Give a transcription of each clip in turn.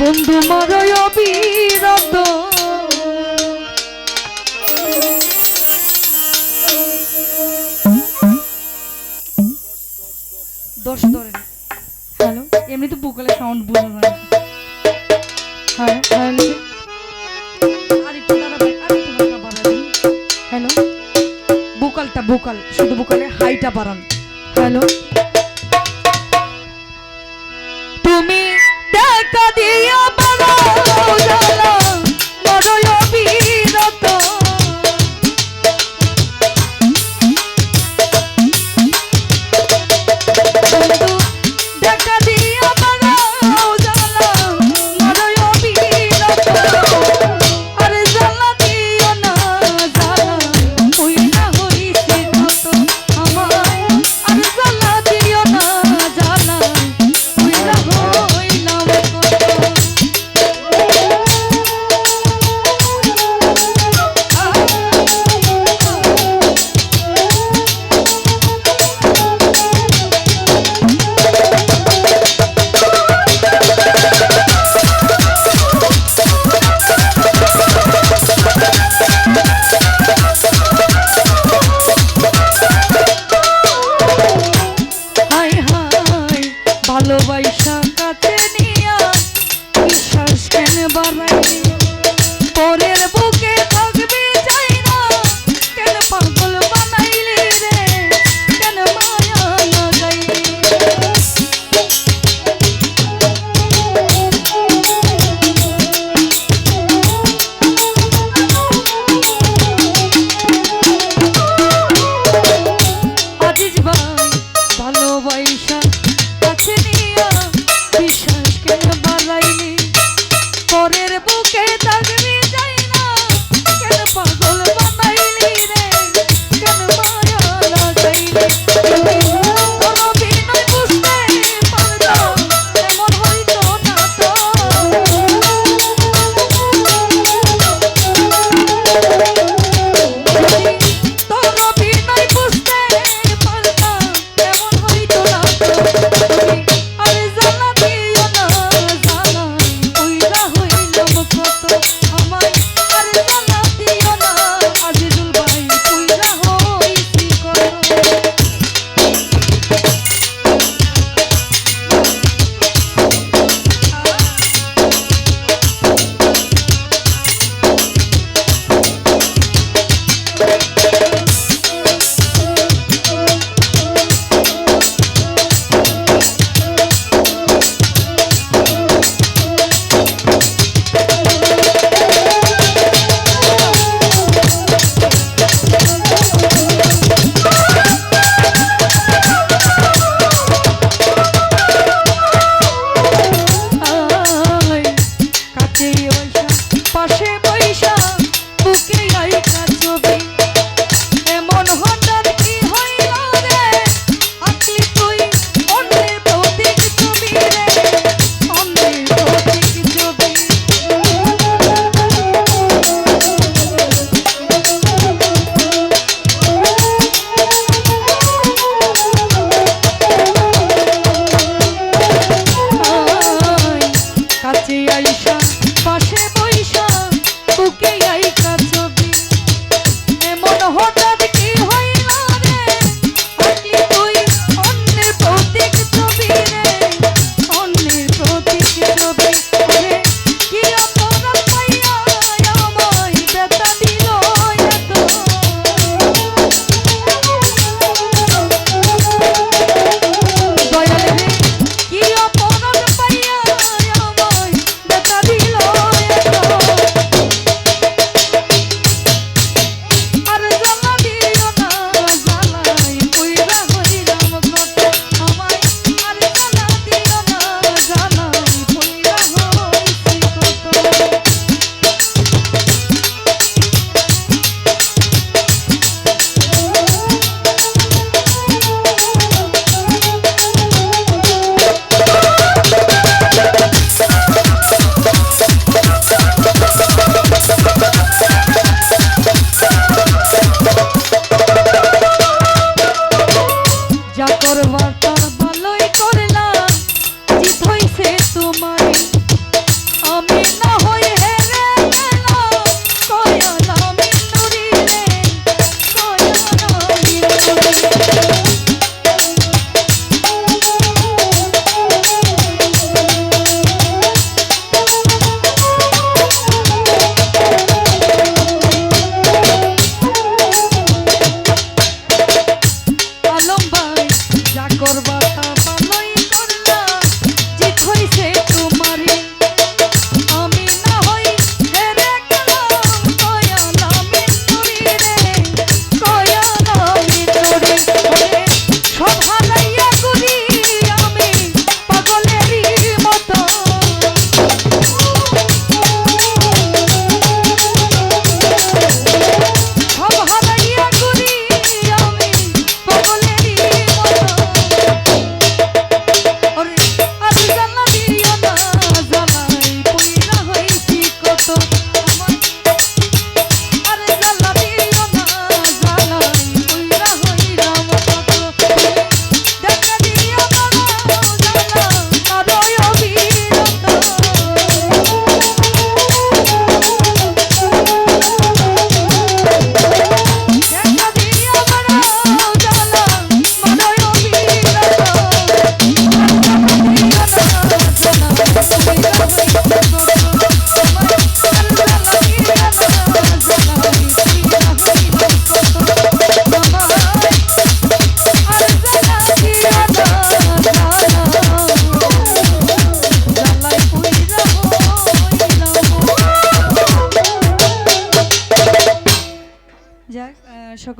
বন্ধু মরয় বিরত দশ ধরেন হ্যালো? এমনি তো বুকালে সাউন্ড বোঝা যায় হ্যাঁ হ্যাঁ আরেকটু দাঁড়াবেন, আরেকটু হালকা বাড়াবেন। হ্যালো? বুকালটা বুকাল শুধু বুকালে হাইটা বাড়ান। হ্যালো? দেখা দিয়ে বাড়াও ভালোবাসা কাছে নিয়া বিশ্বাস কেন বাড়াই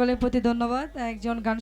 সকলের প্রতি ধন্যবাদ। একজন গান